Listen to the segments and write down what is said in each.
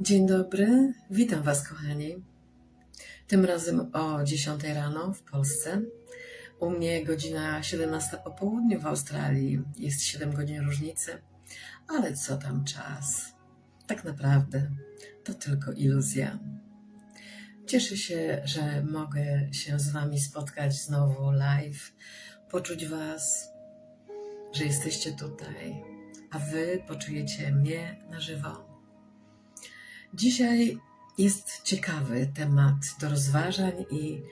Dzień dobry, witam Was, kochani. Tym razem o 10 rano w Polsce. U mnie godzina 17 po południu w Australii. Jest 7 godzin różnicy, ale co tam czas? Tak naprawdę to tylko iluzja. Cieszę się, że mogę się z Wami spotkać znowu live, poczuć Was, że jesteście tutaj, a Wy poczujecie mnie na żywo. Dzisiaj jest ciekawy temat do rozważań i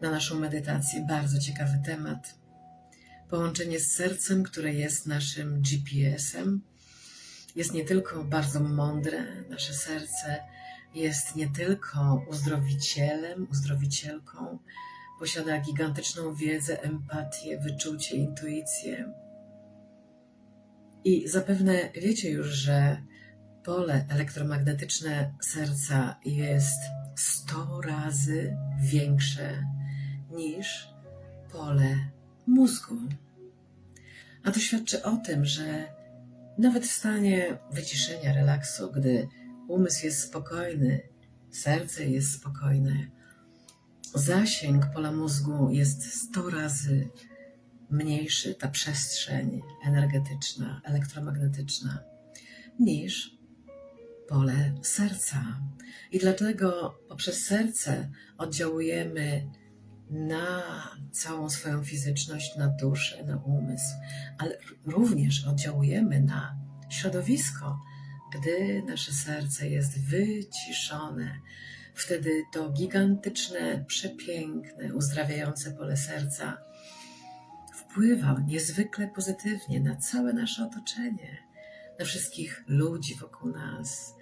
na naszą medytację bardzo ciekawy temat. Połączenie z sercem, które jest naszym GPS-em, jest nie tylko bardzo mądre, nasze serce jest nie tylko uzdrowicielem, uzdrowicielką, posiada gigantyczną wiedzę, empatię, wyczucie, intuicję. I zapewne wiecie już, że pole elektromagnetyczne serca jest 100 razy większe niż pole mózgu. A to świadczy o tym, że nawet w stanie wyciszenia, relaksu, gdy umysł jest spokojny, serce jest spokojne, zasięg pola mózgu jest 100 razy mniejszy, ta przestrzeń energetyczna, elektromagnetyczna, niż pole serca. I dlatego poprzez serce oddziałujemy na całą swoją fizyczność, na duszę, na umysł, ale również oddziałujemy na środowisko. Gdy nasze serce jest wyciszone, wtedy to gigantyczne, przepiękne, uzdrawiające pole serca wpływa niezwykle pozytywnie na całe nasze otoczenie, na wszystkich ludzi wokół nas,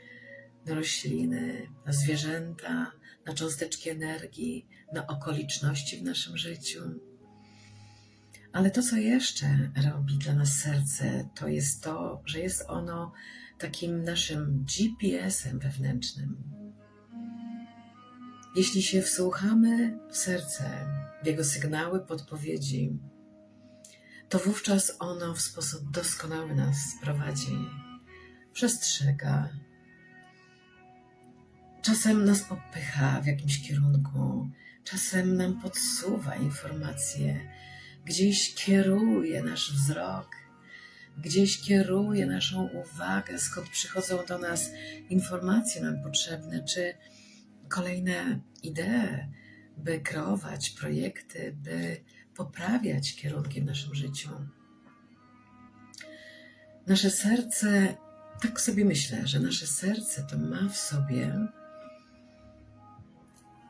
na rośliny, na zwierzęta, na cząsteczki energii, na okoliczności w naszym życiu. Ale to, co jeszcze robi dla nas serce, to jest to, że jest ono takim naszym GPS-em wewnętrznym. Jeśli się wsłuchamy w serce, w jego sygnały, podpowiedzi, to wówczas ono w sposób doskonały nas prowadzi, przestrzega, czasem nas popycha w jakimś kierunku, czasem nam podsuwa informacje, gdzieś kieruje nasz wzrok, gdzieś kieruje naszą uwagę, skąd przychodzą do nas informacje nam potrzebne, czy kolejne idee, by kreować projekty, by poprawiać kierunki w naszym życiu. Nasze serce, tak sobie myślę, że nasze serce to ma w sobie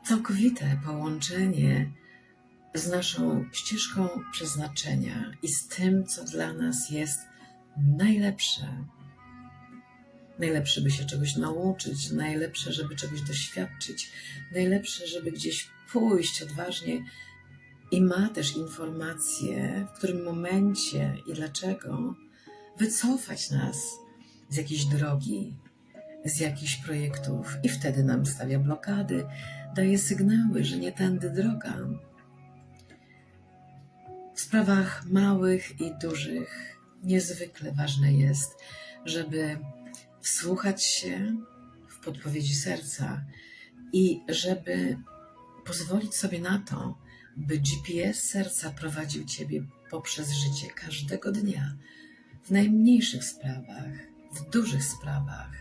całkowite połączenie z naszą ścieżką przeznaczenia i z tym, co dla nas jest najlepsze. Najlepsze, by się czegoś nauczyć, najlepsze, żeby czegoś doświadczyć, najlepsze, żeby gdzieś pójść odważnie i ma też informacje, w którym momencie i dlaczego wycofać nas z jakiejś drogi, z jakichś projektów, i wtedy nam stawia blokady, daje sygnały, że nie tędy droga. W sprawach małych i dużych niezwykle ważne jest, żeby wsłuchać się w podpowiedzi serca i żeby pozwolić sobie na to, by GPS serca prowadził Ciebie poprzez życie każdego dnia, w najmniejszych sprawach, w dużych sprawach,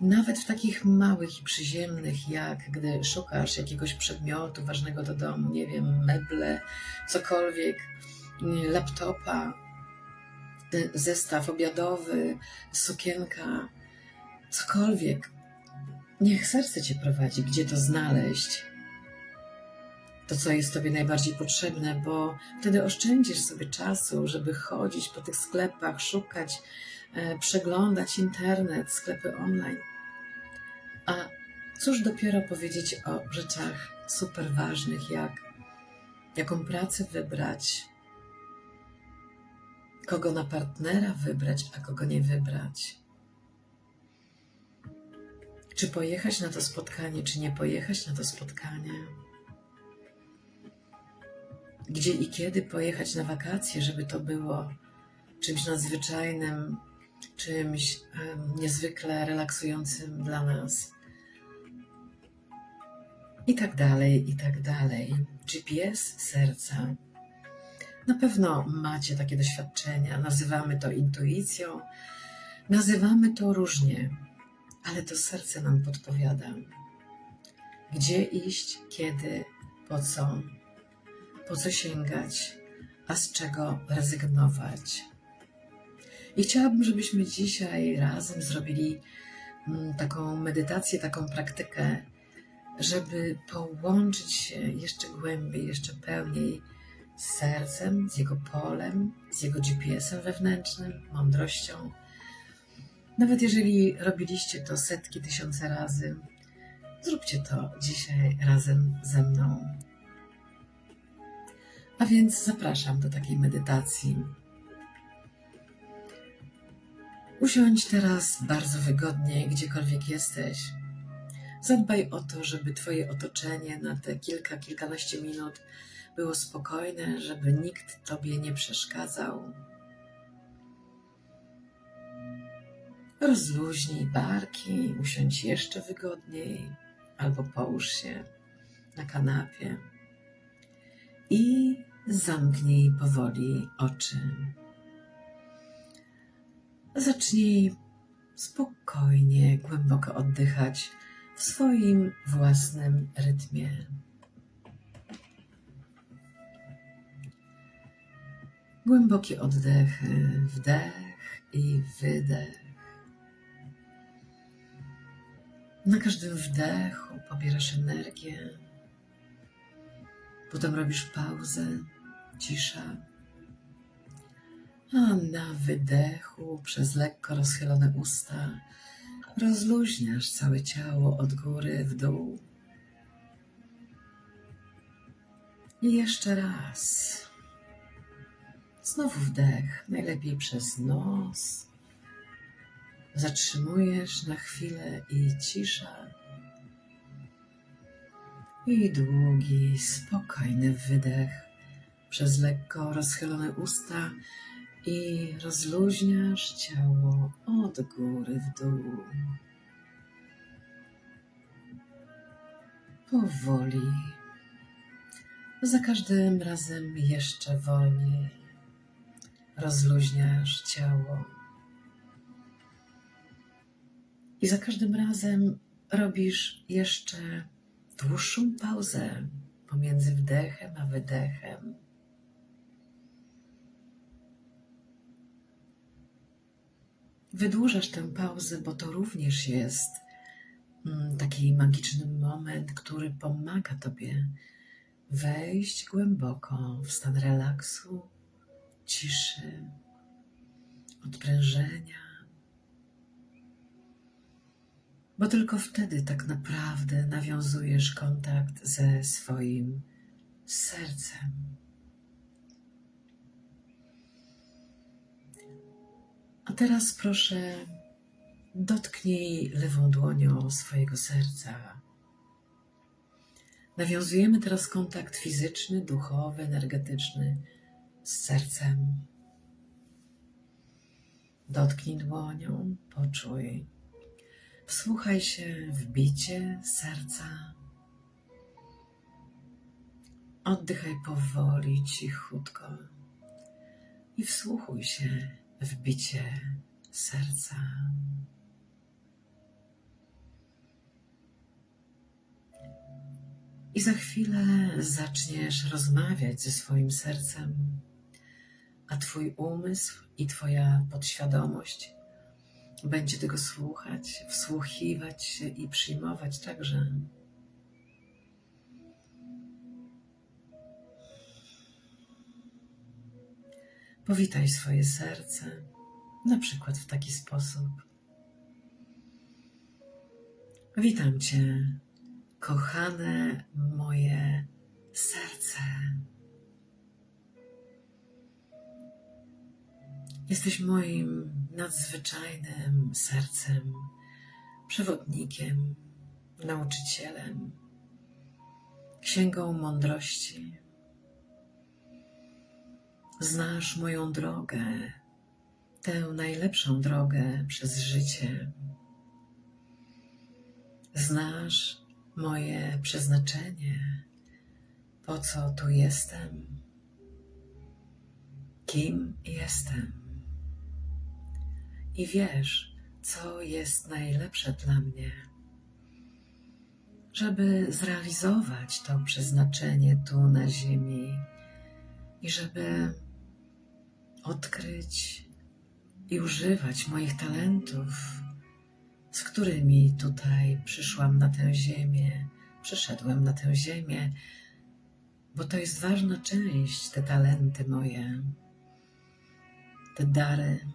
nawet w takich małych i przyziemnych, jak gdy szukasz jakiegoś przedmiotu ważnego do domu, nie wiem, meble, cokolwiek, laptopa, zestaw obiadowy, sukienka, cokolwiek. Niech serce Cię prowadzi, gdzie to znaleźć to, co jest Tobie najbardziej potrzebne, bo wtedy oszczędzisz sobie czasu, żeby chodzić po tych sklepach, szukać, przeglądać internet, sklepy online. A cóż dopiero powiedzieć o rzeczach super ważnych, jak jaką pracę wybrać, kogo na partnera wybrać, a kogo nie wybrać. Czy pojechać na to spotkanie, czy nie pojechać na to spotkanie gdzie i kiedy pojechać na wakacje, żeby to było czymś nadzwyczajnym, czymś niezwykle relaksującym dla nas. I tak dalej, i tak dalej. GPS serca. Na pewno macie takie doświadczenia. Nazywamy to intuicją, nazywamy to różnie, ale to serce nam podpowiada, gdzie iść, kiedy, po co, po co sięgać, a z czego rezygnować. I chciałabym, żebyśmy dzisiaj razem zrobili mm, taką medytację, taką praktykę, żeby połączyć się jeszcze głębiej, jeszcze pełniej z sercem, z jego polem, z jego GPS-em wewnętrznym, mądrością. Nawet jeżeli robiliście to setki, tysiące razy, zróbcie to dzisiaj razem ze mną. A więc zapraszam do takiej medytacji. Usiądź teraz bardzo wygodnie, gdziekolwiek jesteś. Zadbaj o to, żeby Twoje otoczenie na te kilka, kilkanaście minut było spokojne, żeby nikt Tobie nie przeszkadzał. Rozluźnij barki, usiądź jeszcze wygodniej albo połóż się na kanapie i zamknij powoli oczy. Zacznij spokojnie, głęboko oddychać w swoim własnym rytmie. Głębokie oddechy, wdech i wydech. Na każdym wdechu pobierasz energię, potem robisz pauzę, cisza. A na wydechu przez lekko rozchylone usta rozluźniasz całe ciało od góry w dół. I jeszcze raz. Znowu wdech, najlepiej przez nos. Zatrzymujesz na chwilę i cisza. I długi, spokojny wydech przez lekko rozchylone usta i rozluźniasz ciało od góry w dół. Powoli. Za każdym razem jeszcze wolniej. Rozluźniasz ciało. I za każdym razem robisz jeszcze dłuższą pauzę pomiędzy wdechem a wydechem. Wydłużasz tę pauzę, bo to również jest mm, taki magiczny moment, który pomaga Tobie wejść głęboko w stan relaksu, ciszy, odprężenia. Bo tylko wtedy tak naprawdę nawiązujesz kontakt ze swoim sercem. A teraz proszę, dotknij lewą dłonią swojego serca. Nawiązujemy teraz kontakt fizyczny, duchowy, energetyczny z sercem. Dotknij dłonią, poczuj. Wsłuchaj się w bicie serca. Oddychaj powoli, cichutko i wsłuchuj się w bicie serca. I za chwilę zaczniesz rozmawiać ze swoim sercem, a Twój umysł i Twoja podświadomość będzie tego słuchać, wsłuchiwać się i przyjmować także. Powitaj swoje serce, na przykład w taki sposób. Witam Cię, kochane moje serce. Jesteś moim nadzwyczajnym sercem, przewodnikiem, nauczycielem, księgą mądrości. Znasz moją drogę, tę najlepszą drogę przez życie. Znasz moje przeznaczenie, po co tu jestem, kim jestem. I wiesz, co jest najlepsze dla mnie, żeby zrealizować to przeznaczenie tu na Ziemi i żeby odkryć i używać moich talentów, z którymi tutaj przyszłam na tę ziemię, przyszedłem na tę ziemię, bo to jest ważna część, te talenty moje, te dary.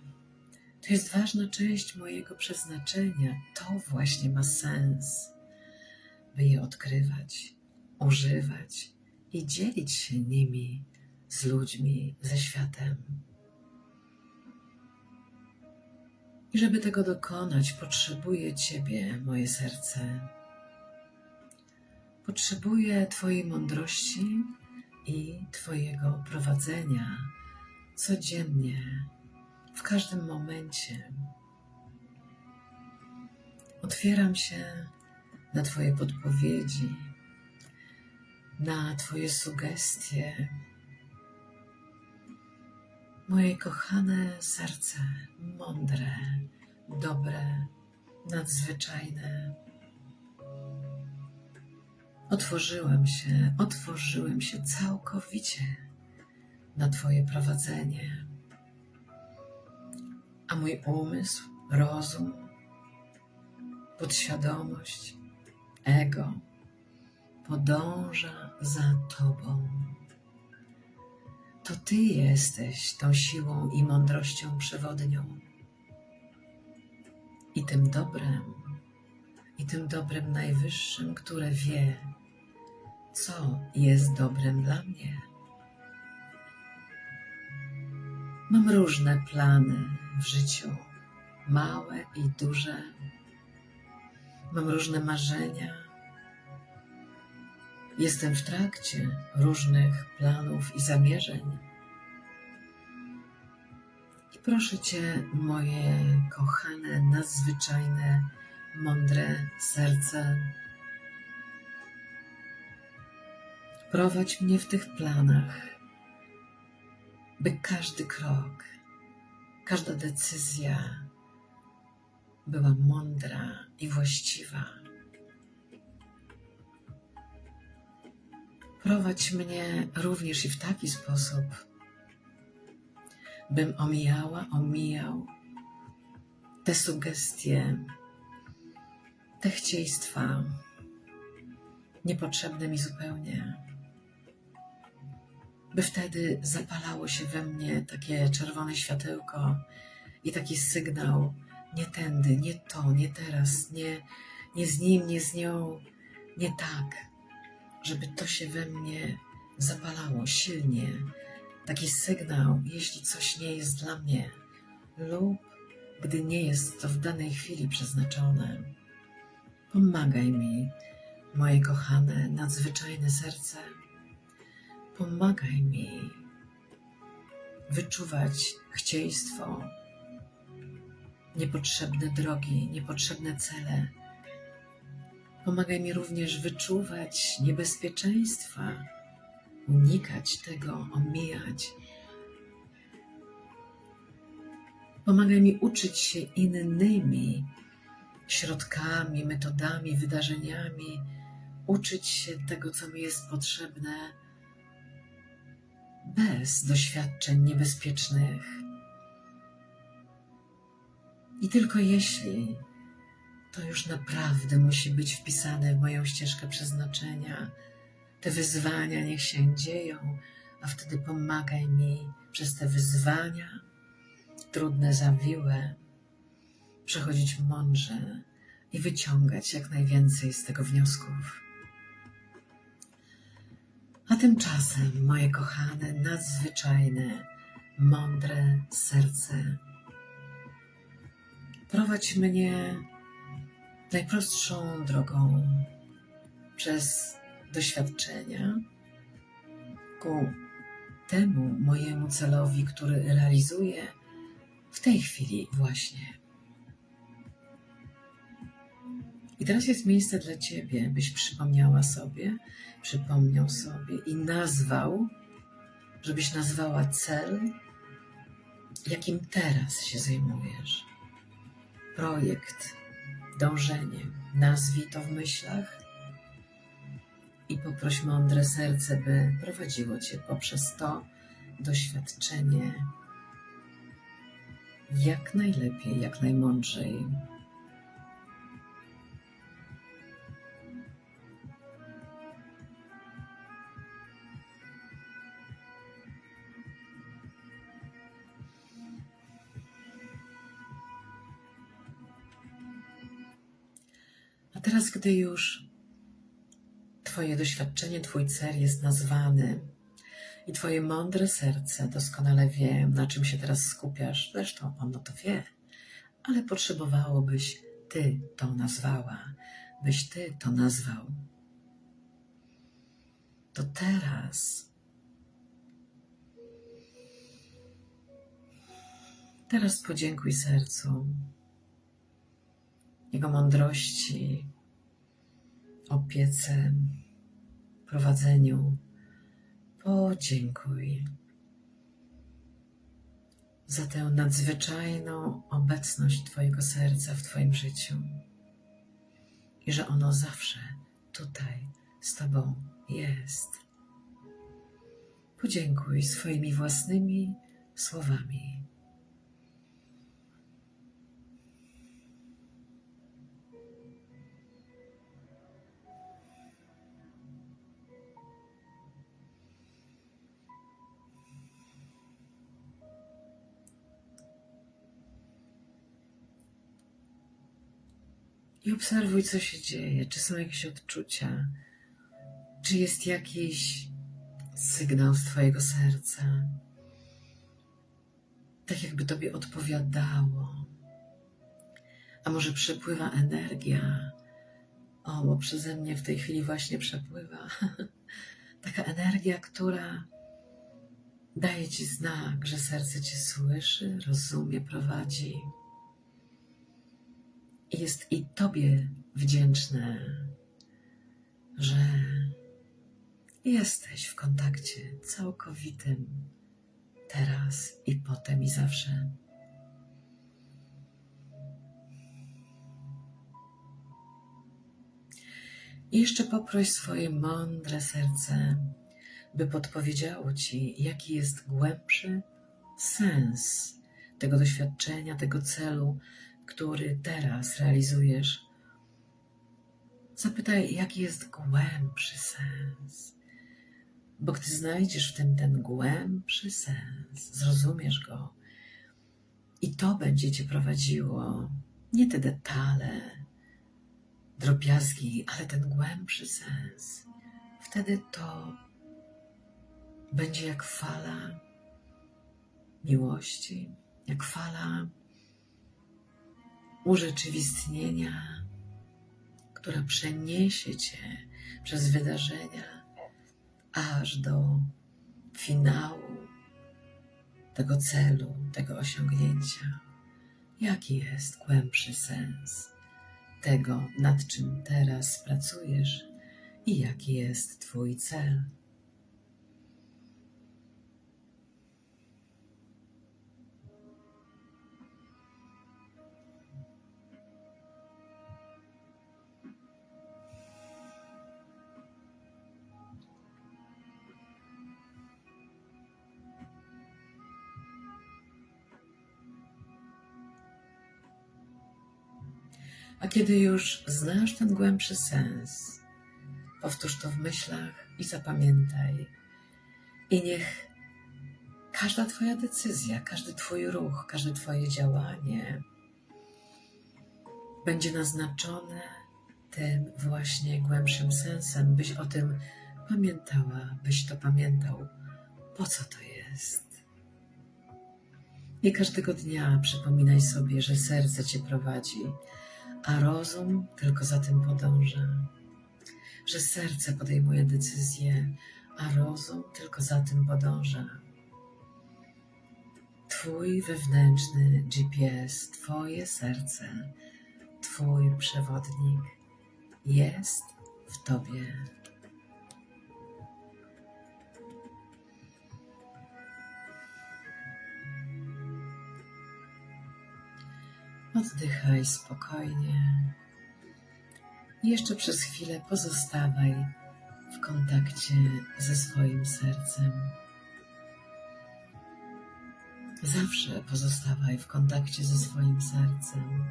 To jest ważna część mojego przeznaczenia. To właśnie ma sens, by je odkrywać, używać i dzielić się nimi z ludźmi, ze światem. I żeby tego dokonać, potrzebuję Ciebie, moje serce. Potrzebuję Twojej mądrości i Twojego prowadzenia codziennie, w każdym momencie. Otwieram się na Twoje podpowiedzi, na Twoje sugestie. Moje kochane serce, mądre, dobre, nadzwyczajne. Otworzyłem się, otworzyłem się całkowicie na Twoje prowadzenie. A mój umysł, rozum, podświadomość, ego podąża za Tobą. To Ty jesteś tą siłą i mądrością przewodnią. I tym dobrem, i tym dobrem najwyższym, które wie, co jest dobrem dla mnie. Mam różne plany w życiu, małe i duże. Mam różne marzenia. Jestem w trakcie różnych planów i zamierzeń. I proszę Cię, moje kochane, nadzwyczajne, mądre serce, prowadź mnie w tych planach, by każdy krok, każda decyzja była mądra i właściwa. Prowadź mnie również i w taki sposób, bym omijała, omijał te sugestie, te chcieństwa, niepotrzebne mi zupełnie, by wtedy zapalało się we mnie takie czerwone światełko i taki sygnał, nie tędy, nie to, nie teraz, nie, nie z nim, nie z nią, nie tak żeby to się we mnie zapalało silnie. Taki sygnał, jeśli coś nie jest dla mnie, lub gdy nie jest to w danej chwili przeznaczone. Pomagaj mi, moje kochane, nadzwyczajne serce. Pomagaj mi wyczuwać chcieństwo, niepotrzebne drogi, niepotrzebne cele Pomagaj mi również wyczuwać niebezpieczeństwa, unikać tego, omijać. Pomagaj mi uczyć się innymi środkami, metodami, wydarzeniami, uczyć się tego, co mi jest potrzebne, bez doświadczeń niebezpiecznych. I tylko jeśli to już naprawdę musi być wpisane w moją ścieżkę przeznaczenia. Te wyzwania niech się dzieją, a wtedy pomagaj mi przez te wyzwania, trudne, zawiłe, przechodzić mądrze i wyciągać jak najwięcej z tego wniosków. A tymczasem, moje kochane, nadzwyczajne, mądre serce, prowadź mnie najprostszą drogą przez doświadczenia ku temu mojemu celowi, który realizuję w tej chwili właśnie. I teraz jest miejsce dla Ciebie, byś przypomniała sobie, przypomniał sobie i nazwał, żebyś nazwała cel, jakim teraz się zajmujesz. Projekt, dążenie. Nazwij to w myślach i poproś mądre serce, by prowadziło Cię poprzez to doświadczenie jak najlepiej, jak najmądrzej. Teraz, gdy już Twoje doświadczenie, Twój cel jest nazwany i Twoje mądre serce doskonale wie, na czym się teraz skupiasz, zresztą ono to wie, ale potrzebowałobyś Ty to nazwała, byś Ty to nazwał. To teraz, teraz podziękuj sercu, jego mądrości, opiece, prowadzeniu. Podziękuj za tę nadzwyczajną obecność Twojego serca w Twoim życiu i że ono zawsze tutaj z Tobą jest. Podziękuj swoimi własnymi słowami. I obserwuj, co się dzieje. Czy są jakieś odczucia? Czy jest jakiś sygnał z Twojego serca? Tak, jakby Tobie odpowiadało. A może przepływa energia? O, bo przeze mnie w tej chwili właśnie przepływa. Taka energia, która daje Ci znak, że serce Cię słyszy, rozumie, prowadzi jest i Tobie wdzięczne, że jesteś w kontakcie całkowitym teraz i potem i zawsze. I jeszcze poproś swoje mądre serce, by podpowiedziało Ci, jaki jest głębszy sens tego doświadczenia, tego celu, który teraz realizujesz, zapytaj, jaki jest głębszy sens. Bo gdy znajdziesz w tym ten głębszy sens, zrozumiesz go i to będzie cię prowadziło, nie te detale, drobiazgi, ale ten głębszy sens. Wtedy to będzie jak fala miłości, jak fala urzeczywistnienia, która przeniesie Cię przez wydarzenia aż do finału tego celu, tego osiągnięcia. Jaki jest głębszy sens tego, nad czym teraz pracujesz i jaki jest Twój cel? Kiedy już znasz ten głębszy sens, powtórz to w myślach i zapamiętaj. I niech każda Twoja decyzja, każdy Twój ruch, każde Twoje działanie będzie naznaczone tym właśnie głębszym sensem, byś o tym pamiętała, byś to pamiętał, po co to jest. I każdego dnia przypominaj sobie, że serce Cię prowadzi, a rozum tylko za tym podąża. Że serce podejmuje decyzje, a rozum tylko za tym podąża. Twój wewnętrzny GPS, Twoje serce, Twój przewodnik jest w Tobie. Oddychaj spokojnie. I Jeszcze przez chwilę pozostawaj w kontakcie ze swoim sercem. Zawsze pozostawaj w kontakcie ze swoim sercem.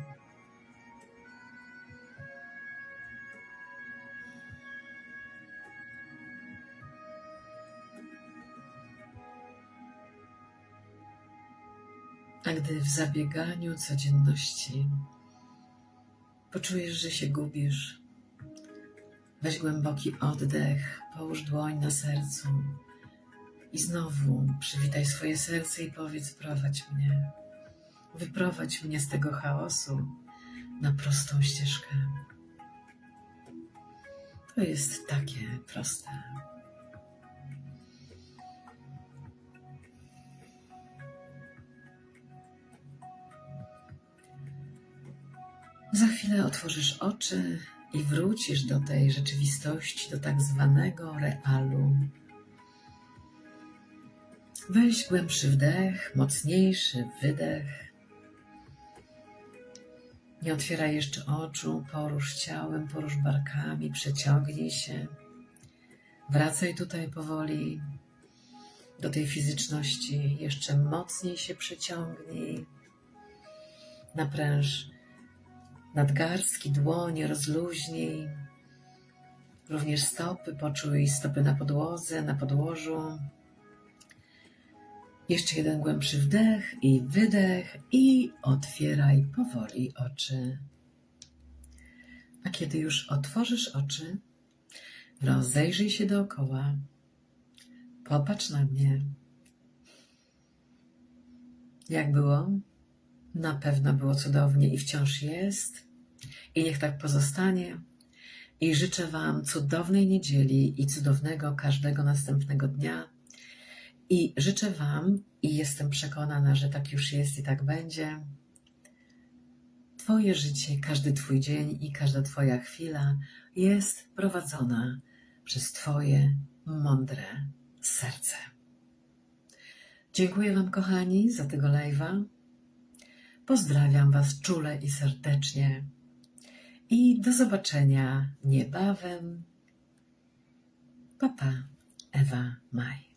A gdy w zabieganiu codzienności poczujesz, że się gubisz, weź głęboki oddech, połóż dłoń na sercu i znowu przywitaj swoje serce i powiedz: prowadź mnie, wyprowadź mnie z tego chaosu na prostą ścieżkę. To jest takie proste. Za chwilę otworzysz oczy i wrócisz do tej rzeczywistości, do tak zwanego realu. Weź głębszy wdech, mocniejszy wydech. Nie otwieraj jeszcze oczu, porusz ciałem, porusz barkami, przeciągnij się. Wracaj tutaj powoli do tej fizyczności. Jeszcze mocniej się przeciągnij. Napręż nadgarstki, dłonie, rozluźnij. Również stopy, poczuj stopy na podłodze, na podłożu. Jeszcze jeden głębszy wdech i wydech i otwieraj powoli oczy. A kiedy już otworzysz oczy, rozejrzyj się dookoła. Popatrz na mnie. Jak było? Na pewno było cudownie i wciąż jest. I niech tak pozostanie. I życzę Wam cudownej niedzieli i cudownego każdego następnego dnia. I życzę Wam, i jestem przekonana, że tak już jest i tak będzie. Twoje życie, każdy Twój dzień i każda Twoja chwila jest prowadzona przez Twoje mądre serce. Dziękuję Wam, kochani, za tego live'a. Pozdrawiam Was czule i serdecznie. I do zobaczenia niebawem. Papa, Ewa Maj.